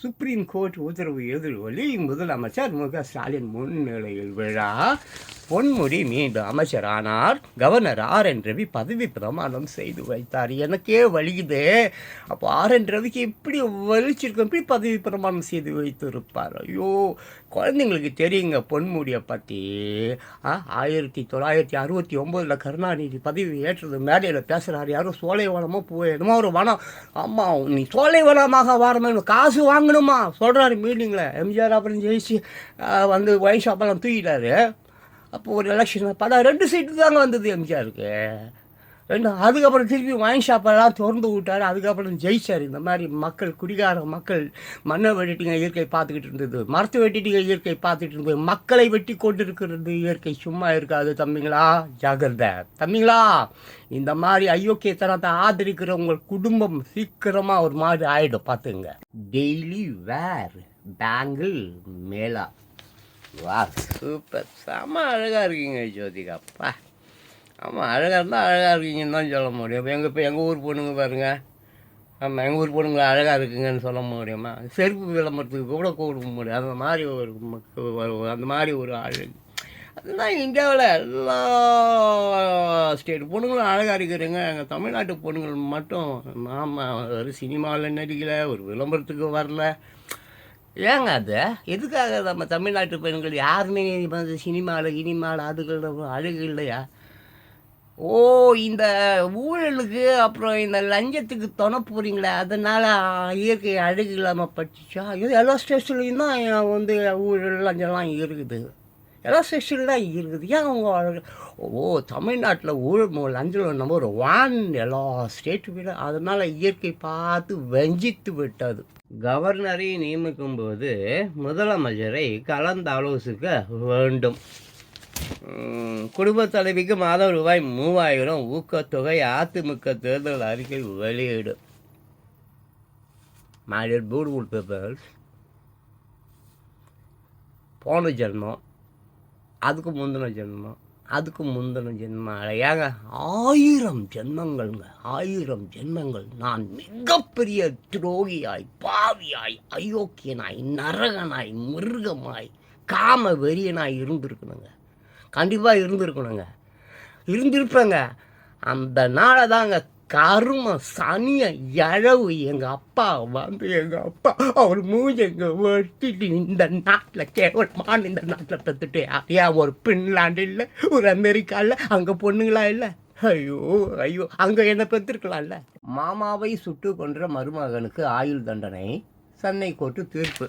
Supreme court உத்தரவு எதிர்வொலி முதலமைச்சர் மு க ஸ்டாலின் முன்னிலையில் விழா. பொன்முடி மீண்டும் அமைச்சரானார். கவர்னர் ஆர் என் ரவி பதவி பிரமாணம் செய்து வைத்தார். எனக்கே வலிக்குது அப்போ ஆர் என் ரவிக்கு இப்படி வலிச்சிருக்கோம்? இப்படி பதவி பிரமாணம் செய்து வைத்திருப்பார்? ஐயோ குழந்தைங்களுக்கு தெரியுங்க பொன்முடியை பற்றி ஆயிரத்தி தொள்ளாயிரத்தி அறுபத்தி ஒம்போதில் கருணாநிதி பதவி ஏற்றது மேடையில் பேசுகிறார் யாரும் சோலைவனமோ போய் என்னமோ ஒரு வனம். ஆமாம் நீ சோலைவனமாக வரணும். காசு வாங்கணுமா? சொல்கிறாரு மீட்டிங்கில் எம்ஜிஆர் அப்புறம் ஜெயிச்சு வந்து ஒயின் ஷாப்பெல்லாம் தூக்கிட்டாரு. அப்போ ஒரு எலெக்ஷன் படம் ரெண்டு சீட்டு தாங்க வந்தது எம்ஜிஆருக்கு. ரெண்டு அதுக்கப்புறம் திருப்பி ஒயின் ஷாப்பெல்லாம் திறந்து விட்டார். அதுக்கப்புறம் ஜெயிச்சார். இந்த மாதிரி மக்கள் குடிகார மக்கள் மண்ணை வெட்டிட்டுங்க இயற்கை பார்த்துக்கிட்டு இருந்தது. மரத்தை வெட்டிட்டுங்க இயற்கை பார்த்துட்டு இருந்தது. மக்களை வெட்டி கொண்டு இருக்கிறது இயற்கை சும்மா இருக்காது தம்பிங்களா? ஜாகிரதை. தம்பிங்களா? இந்த மாதிரி அயோக்கியத்தனத்தை ஆதரிக்கிற உங்கள் குடும்பம் சீக்கிரமாக ஒரு மாதிரி ஆகிடும் பார்த்துங்க டெய்லி வேர் பேங்கிள் மேலா வா சூப்பர் செம்ம அழகாக இருக்கீங்க ஜோதிகா. அப்பா ஆமாம் அழகாக இருந்தால் அழகாக இருக்கீங்கன்னு தான் சொல்ல முடியும். இப்போ எங்கள் இப்போ எங்கள் ஊர் பொண்ணுங்க பாருங்கள் ஆமாம் எங்கள் ஊர் பொண்ணுங்க அழகாக இருக்குங்கன்னு சொல்ல முடியுமா? செருப்பு விளம்பரத்துக்கு கூட கூப்பிட முடியும் அந்த மாதிரி ஒரு அந்த மாதிரி ஒரு ஆள். அதுதான் இந்தியாவில் எல்லா ஸ்டேட் பொண்ணுங்களும் அழகாக இருக்கிறீங்க எங்கள் தமிழ்நாட்டு பொண்ணுங்கள் மட்டும். ஆமாம் ஒரு சினிமாவில் நடிக்கலை ஒரு விளம்பரத்துக்கு வரல. ஏங்க அது? எதுக்காக நம்ம தமிழ்நாட்டு பெண்கள் யாருமே வந்து சினிமாவில் இனிமாவில் அதுகள் அழகு இல்லையா? ஓ இந்த ஊழலுக்கு அப்புறம் இந்த லஞ்சத்துக்கு துணை போகிறீங்களே அதனால் இயற்கை அழகு இல்லாமல் பட்டுச்சா? இது எல்லா ஸ்டேஷன்லேயும் தான் வந்து ஊழல் லஞ்சம்லாம் இருக்குது. எல்லா ஸ்டேஷன்ல தான் இருக்குது. ஏன் அவங்க அழகு? ஓ தமிழ்நாட்டில் ஊழல் லஞ்சம் நம்ம ஒரு வான் எல்லா ஸ்டேட்டு விட அதனால் இயற்கை பார்த்து வஞ்சித்து விட்டது. கவர்னரை நியமிக்கும் போது முதலமைச்சரை கலந்தாலோசிக்க வேண்டும். உம், குடும்பத் தலைவிக்கு மாதம் ரூபாய் மூவாயிரம் ஊக்கத்தொகை அதிமுக தேர்தல் அறிக்கை வெளியிடும் மேரியட் பியூட்டிஃபுல் பேப்பர்ஸ் போன ஜென்மம் அதுக்கு முந்தின ஜென்மம். அதுக்கு முந்தின ஜென்மம் ஏங்க ஆயிரம் ஜென்மங்கள்ங்க ஆயிரம் ஜென்மங்கள். நான் மிகப்பெரிய துரோகியாய் பாவியாய் அயோக்கியனாய் நரகனாய் மிருகமாய் காம வெறியனாய் இருந்திருக்கணுங்க. கண்டிப்பாக இருந்திருக்கணுங்க. இருந்திருப்பேங்க. அந்த நாளை தாங்க கரும சனிய இழவு எங்கள் அப்பா வந்து எங்கள் அப்பா. அவர் மூஞ்சங்க வெட்டிட்டு இந்த நாட்டில் கேவலமான இந்த நாட்டில் பெற்றுட்டு ஏன் ஒரு பின்லாண்டு இல்லை ஒரு அமெரிக்கா இல்லை அங்கே பொண்ணுங்களா இல்லை? ஐயோ ஐயோ அங்கே என்ன பெற்றிருக்கலாம்ல மாமாவை சுட்டு கொன்ற மருமகனுக்கு ஆயுள் தண்டனை சென்னை கோர்ட்டு தீர்ப்பு.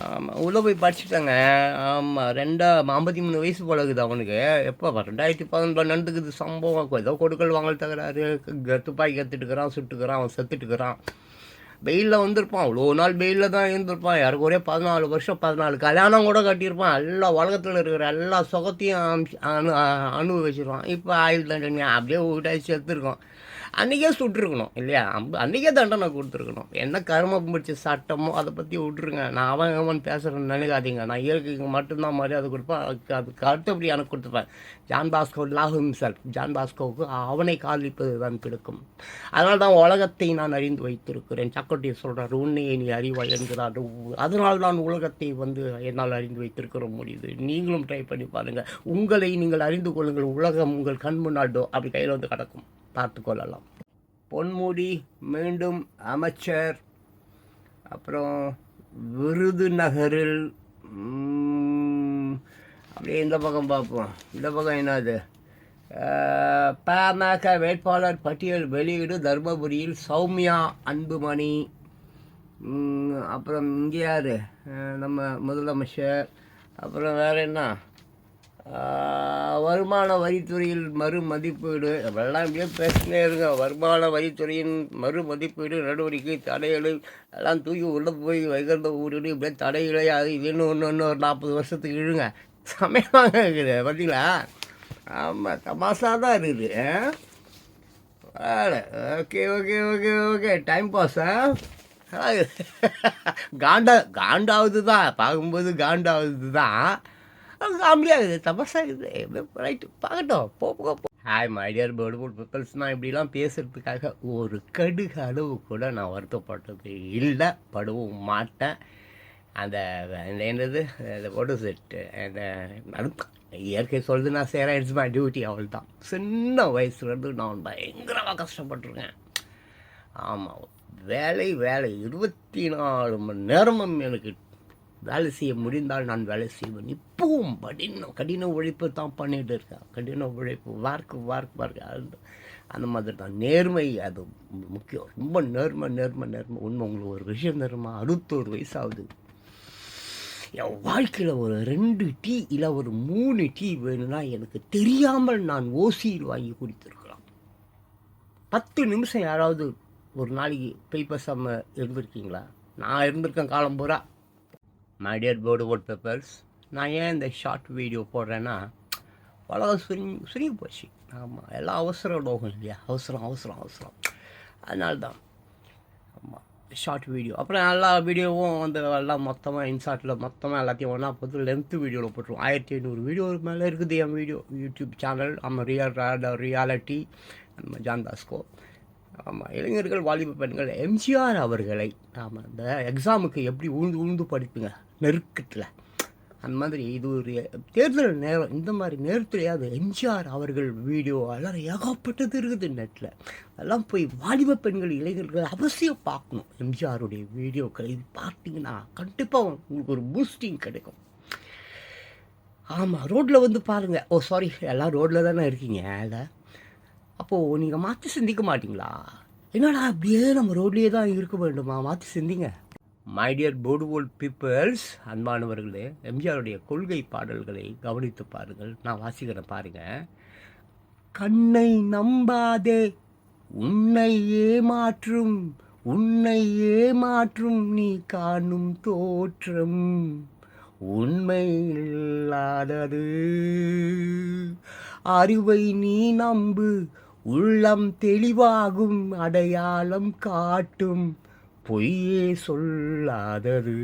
ஆமாம் உள்ளே போய் படிச்சுட்டாங்க ஆமாம் ரெண்டா ஐம்பத்தி மூணு வயசு பழகுது இருக்குது அவனுக்கு. எப்போ ரெண்டாயிரத்தி பதினொன்றில் நடந்துக்குது சம்பவம். ஏதோ கொடுக்கல் வாங்கல் தகராறு. க- துப்பாக்கி கற்றுட்டுக்கிறான் சுட்டுக்கிறான் அவன் செத்துட்டுக்கிறான். வெயிலில் வந்திருப்பான். அவ்வளோ நாள் வெயிலில் தான் இருந்திருப்பான். யாருக்கு? ஒரே பதினாலு வருஷம் பதினாலு கல்யாணம் கூட கட்டியிருப்பான். எல்லா உலகத்தில் இருக்கிற எல்லா சுகத்தையும் அனு அனுபவிச்சிருவான். இப்போ ஆயுள் தண்டனை அப்படியே வீட்டாய் செத்துருக்கோம் அன்றைக்கே சுட்டுருக்கணும் இல்லையா? அம்ப- அன்றைக்கே தண்டனை கொடுத்துருக்கணும். என்ன கருமம் பிடிச்ச சட்டமோ அதை பற்றி விட்ருங்க நான் அவன் அவன் பேசுகிறேன்னு நினைக்காதீங்க. நான் இயற்கைக்கு மட்டும்தான் மரியாதை கொடுப்பேன். அதுக்கு அதுக்கு அடுத்தபடி எனக்கு கொடுத்துப்பேன். ஜான் பாஸ்கோ லாகும் சார் ஜான் பாஸ்கோவுக்கு அவனை காதலிப்பது தான் பிடிக்கும் அதனால தான் உலகத்தை நான் அறிந்து வைத்திருக்கிறேன். சக்கரட்டி சொல்கிறார் உன்னையே நீ அறிவாய் என்கிறார். அதனால் தான் உலகத்தை வந்து என்னால் அறிந்து வைத்திருக்கிற முடியுது. நீங்களும் ட்ரை பண்ணி பாருங்கள் உங்களை நீங்கள் அறிந்து கொள்ளுங்கள். உலகம் உங்கள் கண் முன்னாடோ அப்படி கையில் வந்து கிடக்கும். பார்த்து கொள்ளலாம். பொன்முடி மீண்டும் அமைச்சர். அப்புறம் விருதுநகரில் அப்படியே இந்த பக்கம் பார்ப்போம். இந்த பக்கம் என்னது? பாமக வேட்பாளர் பட்டியல் வெளியீடு தர்மபுரியில் சௌமியா அன்புமணி. அப்புறம் இங்கே யார்? நம்ம முதலமைச்சர். அப்புறம் வேறு என்ன? வருமான வரித்துறையில் மறு மதிப்பீடு. எல்லாம் இப்படியே பேசினே இருங்க. வருமான வரித்துறையின் மறு மதிப்பீடு நடவடிக்கை தடைகளை எல்லாம் தூக்கி உள்ளே போய் வைக்கிறத ஊரிட்டு இப்படியே தடைகளை அது இதுன்னு ஒன்று ஒன்று ஒரு நாற்பது வருஷத்துக்கு இழுங்க. சமயமாக இருக்குது பார்த்தீங்களா ஆமாம் தமாஷாக தான் இருக்குது. Okay okay okay okay. Time pass காண்டா காண்டாவது தான். பார்க்கும்போது காண்டாவது தான். காமெடியாக இருக்குது. தமாசா இருக்குது. ரைட்டு பார்க்கட்டும். போ போ போ. Hi my dear dear beautiful peoples நான் இப்படிலாம் பேசுகிறதுக்காக ஒரு கடுகு அளவு கூட நான் வருத்தப்பட்டது இல்லை படவும் மாட்டேன். அந்த என்னது? அந்த வாட் இஸ் இட் அந்த இயற்கை சொல்லுது நான் செய்கிறேன் இட்ஸ் மை டியூட்டி அவள் தான் சின்ன வயசுலேருந்து நான் பயங்கரமாக கஷ்டப்பட்டிருக்கேன். ஆமாம் வேலை வேலை. இருபத்தி நாலு மணி நேரமும் எனக்கு வேலை செய்ய முடிந்தால் நான் வேலை செய்வேன். இப்பவும் கடின கடின உழைப்பு தான் பண்ணிகிட்டு இருக்கேன். கடின உழைப்பு வார்க்கு வார்க்கு வார்க்கு அது அந்த மாதிரி தான். நேர்மை அது முக்கியம். ரொம்ப நேர்மை நேர்மை நேர்மை. உண்மை உங்களுக்கு ஒரு விஷயம் தெரியுமா? அறுபத்தோரு வயசாகுது என் வாழ்க்கையில் ஒரு ரெண்டு டீ இல்லை ஒரு மூணு டீ வேணும்னா எனக்கு தெரியாமல் நான் ஓசியில் வாங்கி குடித்திருக்கலாம். பத்து நிமிஷம் யாராவது ஒரு நாளைக்கு போய் பேசாமல் இருந்திருக்கீங்களா? நான் இருந்திருக்கேன் காலம் பூரா. My dear board of papers நான் ஏன் இந்த ஷார்ட் வீடியோ போடுறேன்னா உலகம் சுருங்கி சுருங்கி போச்சு. ஆமாம் எல்லாம் அவசர லோகம் இல்லையா? அவசரம் அவசரம் அவசரம். அதனால்தான். ஆமாம் ஷார்ட் வீடியோ அப்புறம் எல்லா வீடியோவும் வந்து எல்லாம் மொத்தமாக இன்ஷாட்டில் மொத்தமாக எல்லாத்தையும் ஒன்றா போட்டு லென்த்து வீடியோவில் போட்டுருவோம். ஆயிரத்தி ஐநூறு வீடியோ மேலே இருக்குது என் வீடியோ யூடியூப் சேனல் ஆமாம் ரியல் ரியாலிட்டி நம்ம ஜான்தாஸ்கோ ஆமாம் இளைஞர்கள் வாலிப பெண்கள் எம்ஜிஆர் அவர்களை நாம் இந்த எக்ஸாமுக்கு எப்படி உழுந்து உழுந்து படிப்புங்க? நெருக்கத்தில். அந்த மாதிரி இது ஒரு தேர்தல் நேரம் இந்த மாதிரி நேரத்துலையாவது எம்ஜிஆர் அவர்கள் வீடியோ எல்லாம் ஏகப்பட்டது இருக்குது நெட்டில் அதெல்லாம் போய் வாலிப பெண்கள் இளைஞர்கள் அவசியம் பார்க்கணும் எம்ஜிஆருடைய வீடியோக்களை. இது பார்த்தீங்கன்னா கண்டிப்பாக உங்களுக்கு ஒரு பூஸ்டிங் கிடைக்கும். ஆமாம் ரோட்டில் வந்து பாருங்கள் ஓ சாரி எல்லாம் ரோட்டில் தானே இருக்கீங்க இல்லை அப்போது நீங்கள் மாற்றி சிந்திக்க மாட்டிங்களா? என்னடா அப்படியே நம்ம ரோட்லேயே தான் இருக்க வேண்டுமா? மாற்றி சிந்திங்க. மை டியர் போர்டுவோல் பீப்புள்ஸ் அன்பானவர்களே எம்ஜிஆருடைய கொள்கை பாடல்களை கவனித்து பாருங்கள். நான் வாசிக்கிறேன் பாருங்கள் கண்ணை நம்பாதே உன்னை ஏமாற்றும் உன்னை ஏமாற்றும் நீ காணும் தோற்றம். உண்மை இல்லாதது அறிவை நீ நம்பு உள்ளம் தெளிவாகும் அடையாளம் காட்டும். பொய்யே சொல்லாதது.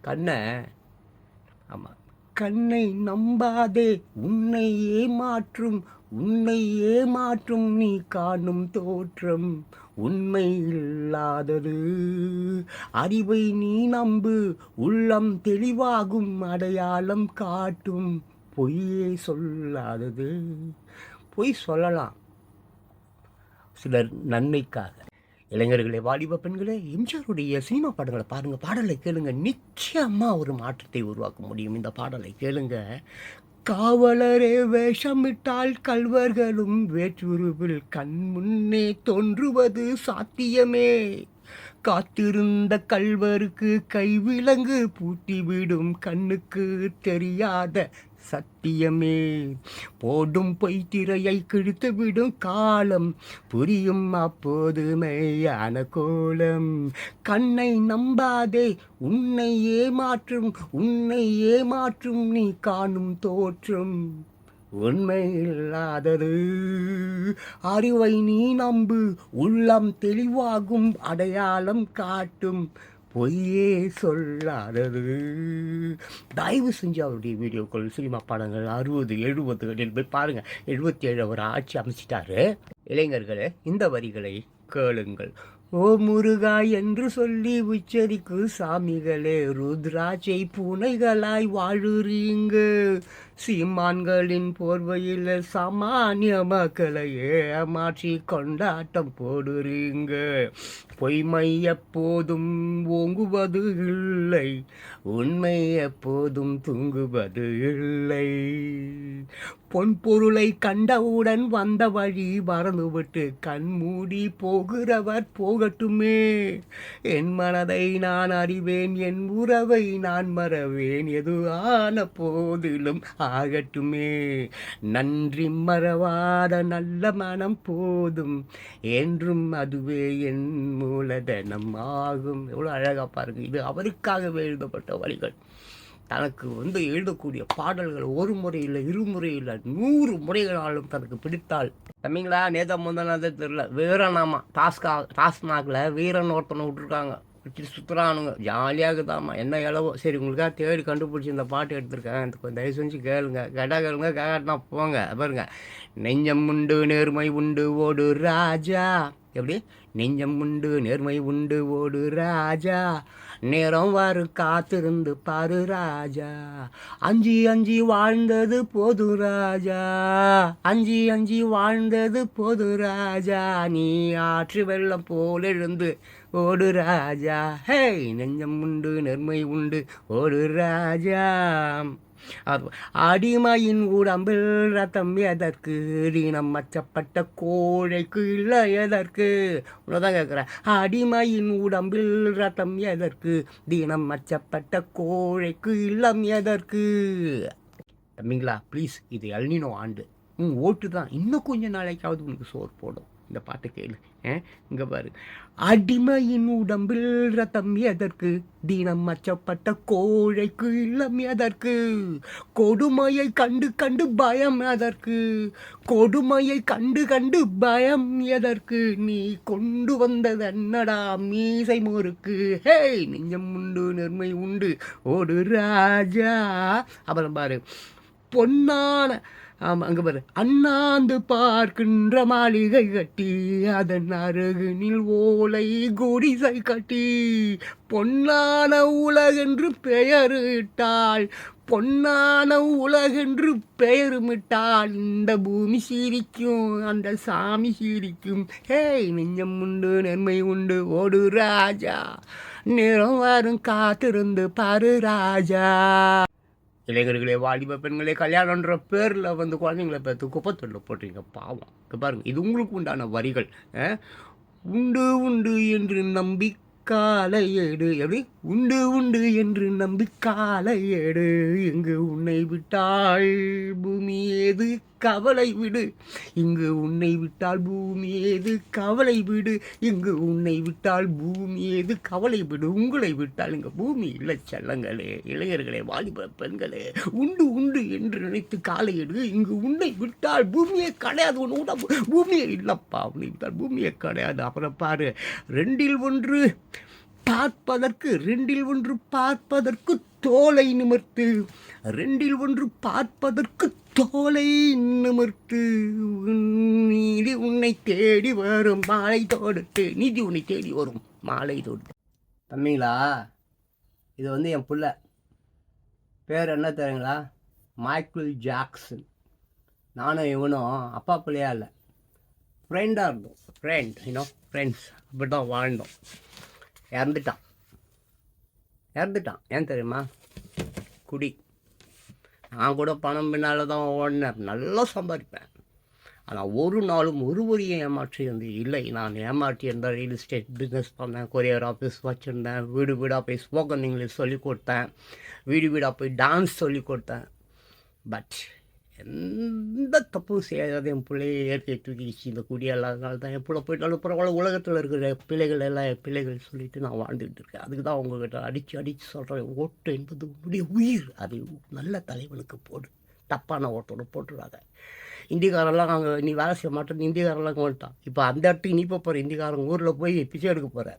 கண்ணை ஆமாம் கண்ணை நம்பாதே உன்னை ஏமாற்றும் உன்னை ஏமாற்றும் நீ காணும் தோற்றம் உண்மை இல்லாதது. அறிவை நீ நம்பு உள்ளம் தெளிவாகும் அடையாளம் காட்டும் பொய்யே சொல்லாதது. பொய் சொல்லலாம் சிலர் நன்மைக்காக. இளைஞர்களே வாலிப பெண்களே எம்ஜிஆருடைய சினிமா பாடங்களை பாருங்கள் பாடலை கேளுங்க. நிச்சயமாக ஒரு மாற்றத்தை உருவாக்க முடியும். இந்த பாடலை கேளுங்க. காவலரே வேஷமிட்டால் கல்வர்களும் வேற்றுருவில் கண் முன்னே தோன்றுவது சாத்தியமே. காத்திருந்த கல்வருக்கு கைவிலங்கு பூட்டிவிடும் கண்ணுக்கு தெரியாத சத்தியமே. போடும் பொய்த்திரையை கிழித்து விடும் காலம் புரியும் அப்போதுமே அனகோலம். கண்ணை நம்பாதே உன்னை ஏமாற்றும் உன்னை ஏமாற்றும் நீ காணும் தோற்றம். உண்மை இல்லாதது அறிவை நீ நம்பு உள்ளம் தெளிவாகும் அடையாளம் காட்டும். பொய்யே சொல்லாதது. தயவு செஞ்சு அவருடைய வீடியோக்கள் சினிமா படங்கள் அறுபது எழுபதுகளில் போய் பாருங்கள் எழுபத்தி ஏழு அவர் ஆட்சி அமைச்சிட்டாரு. இளைஞர்களே இந்த வரிகளை கேளுங்கள். ஓ முருகா என்று சொல்லி உச்சரிக்கு சாமிகளே ருத்ராட்சை பூனைகளாய் வாழுறீங்க. சீமான்களின் போர்வையில் சாமானிய மக்களை ஏமாற்றி கொண்டாட்டம் போடுறீங்க. பொய்மை எப்போதும் ஓங்குவது இல்லை. உண்மை எப்போதும் தூங்குவது இல்லை. பொன் பொருளை கண்டவுடன் வந்த வழி மறந்துவிட்டு கண்மூடி போகிறவர் போகட்டுமே. என் மனதை நான் அறிவேன் என் உறவை நான் மறவேன். எது ஆன போதிலும் ஆகட்டுமே. நன்றி மறவாத நல்ல மனம் போதும். என்றும் அதுவே என் மூலதனம் ஆகும். எவ்வளோ அழகாக பாருங்க. இது அவருக்காகவே எழுதப்பட்ட வரிகள். தனக்கு வந்து எழுதக்கூடிய பாடல்கள் ஒரு முறை இல்லை இருமுறை இல்லை நூறு முறைகளாலும் தனக்கு பிடித்தால். தம்பிங்களா நேதா முந்தனாதே தெரில வீரநாமா டாஸ்கா டாஸ்மாகில் வீரன் ஒருத்தனை விட்டுருக்காங்க. வச்சுட்டு சுற்றுறானுங்க ஜாலியாக இருக்குதாம்மா என்ன இளவோ? சரி உங்களுக்காக தேடி கண்டுபிடிச்சி இந்த பாட்டு எடுத்திருக்கேன். இந்த கொஞ்சம் தயவு செஞ்சு கேளுங்க. கேட்டா கேளுங்க கேட்டானா போங்க. பாருங்க. நெஞ்சம் உண்டு நேர்மை உண்டு ஓடு ராஜா. எப்படி? நெஞ்சம் உண்டு நேர்மை உண்டு ஓடு ராஜா. நேரம் வரும் காத்திருந்து பாரு ராஜா. அஞ்சு அஞ்சி வாழ்ந்தது போது ராஜா. அஞ்சு அஞ்சி வாழ்ந்தது போது ராஜா. நீ ஆற்று வெள்ளம் போல் எழுந்து ஓடு ராஜா. ஹே நெஞ்சம் உண்டு நெர்மை உண்டு. ஓடு ராஜா. அடிமையின் உடம்பில் ரத்தம் எதற்கு? தினம் மச்சப்பட்ட கோழைக்கு இல்லை எதற்கு? உன்னதான் கேட்குறேன் அடிமையின் உடம்பில் ரத்தம் எதற்கு? தினம் மச்சப்பட்ட கோழைக்கு இல்லம் எதற்கு? தம்பிங்களா ப்ளீஸ் இது எல்னினோ ஆண்டு. உன் ஓட்டு தான். இன்னும் கொஞ்சம் நாளைக்காவது உனக்கு சோறு போடும். இந்த பாட்டு கேளு. இங்கே பாரு. அடிமையின் உடம்பில் ரத்தம் எதற்கு? தினம் மச்சப்பட்ட கோழைக்கு இல்லம் எதற்கு? கொடுமையை கண்டு கண்டு பயம் எதற்கு? கொடுமையை கண்டு கண்டு பயம் எதற்கு? நீ கொண்டு வந்தது என்னடா? மீசை முறுக்கு ஹேய் நெஞ்சம் உண்டு நெர்மை உண்டு. ஒரு ராஜா. அப்புறம் பாரு. பொன்னான ஆமாம் அங்கே பாரு. அண்ணாந்து பார்க்கின்ற மாளிகை கட்டி அதன் அருகினில் ஓலை குடிசை கட்டி. பொன்னான உலகென்று பெயரிட்டாள் பொன்னான உலகென்று பெயருமிட்டால் இந்த பூமி சீரிக்கும் அந்த சாமி சீரிக்கும். ஹேய் நெஞ்சம் உண்டு நன்மை உண்டு ஓடு ராஜா. நிறம் வரும் காத்திருந்து பாரு ராஜா. இளைஞர்களே வாலிப பெண்களே கல்யாணன்ற பேரில் வந்து குழந்தைங்கள பார்த்து குப்பத்தொட்டில் போட்டுறீங்க பாவம். பாருங்கள் இது உங்களுக்கு உண்டான வரிகள். உண்டு உண்டு என்று நம்பி காலை ஏடு எப்படி? உண்டு உண்டு என்று நம்பி காலை ஏடு இங்கு உன்னை விட்டால் பூமி ஏது? கவலை விடு. இங்கு உன்னை விட்டால் பூமி ஏது? கவலை விடு. இங்கு உன்னை விட்டால் பூமி ஏது? கவலை விடு. உங்களை விட்டால் இங்கே பூமி இல்லை செல்லங்களே. இளைஞர்களே வாலிப பெண்களே. உண்டு உண்டு என்று நினைத்து காலை எடு. இங்கு உன்னை விட்டால் பூமியே கிடையாது. ஒன்று உடம்பு பூமியே இல்லைப்பா. உன்னை விட்டால் பூமியே கிடையாது. அப்புறம் பாரு. ரெண்டில் ஒன்று. பார்ப்பதற்கு ரெண்டில் ஒன்று பார்ப்பதற்கு தோலை நிமிர்த்து ரெண்டில் ஒன்று பார்ப்பதற்கு தோலை நிமிர்த்து. உன் நீதி உன்னை தேடி வரும் மாலை தொடுத்து நீதி உன்னை தேடி வரும் மாலை தொடுத்து தம்பிங்களா இது வந்து என் புள்ள. பேர் என்ன தெரியுங்களா? மைக்கிள் ஜாக்சன் நானும் இவனும் அப்பா பிள்ளையா இல்லை. ஃப்ரெண்டாக இருந்தோம். ஃப்ரெண்ட் இன்னும் ஃப்ரெண்ட்ஸ் அப்படி தான் வாழ்ந்தோம். இறந்துட்டான். இறந்துட்டான். ஏன் தெரியுமா? குடி. நான் கூட பணம் பின்னால் தான் ஓடினேன். நல்லா சம்பாதிப்பேன். ஆனால் ஒரு நாளும் ஒருவரையும் ஏமாற்றி வந்து இல்லை. நான் ஏமாற்றி இருந்தேன் ரியல் எஸ்டேட் பிஸ்னஸ் பண்ணேன். கொரியர் ஆஃபீஸ் வச்சுருந்தேன். வீடு வீடாக போய் ஸ்போக்கன் இங்கிலீஷ் சொல்லிக் கொடுத்தேன். வீடு வீடாக போய் டான்ஸ் சொல்லிக் கொடுத்தேன். பட் எந்த தப்பும் செய்யாத என் பிள்ளையை இயற்கையை தூக்கிடுச்சு இந்த குடியெல்லாம் தான் என் பிள்ளை போயிட்டாலும் பரவாயில்ல உலகத்தில் இருக்கிற பிள்ளைகள் எல்லாம் என் பிள்ளைகள் சொல்லிட்டு நான் வாழ்ந்துகிட்டு இருக்கேன். அதுக்கு தான் உங்ககிட்ட அடித்து அடித்து சொல்கிறேன் ஓட்டு என்பது உன்னுடைய உயிர். அது நல்ல தலைவனுக்கு போடு. தப்பான ஓட்டோட போட்டுருவாங்க இந்திக்காரெல்லாம் அங்கே நீ வேலை செய்ய மாட்டேன்னு இந்திக்காரெல்லாம் வந்துட்டான் இப்போ அந்த இடத்துக்கு நீ போகிற இந்திக்காரன் ஊரில் போய் பிச்சை எடுக்க போகிற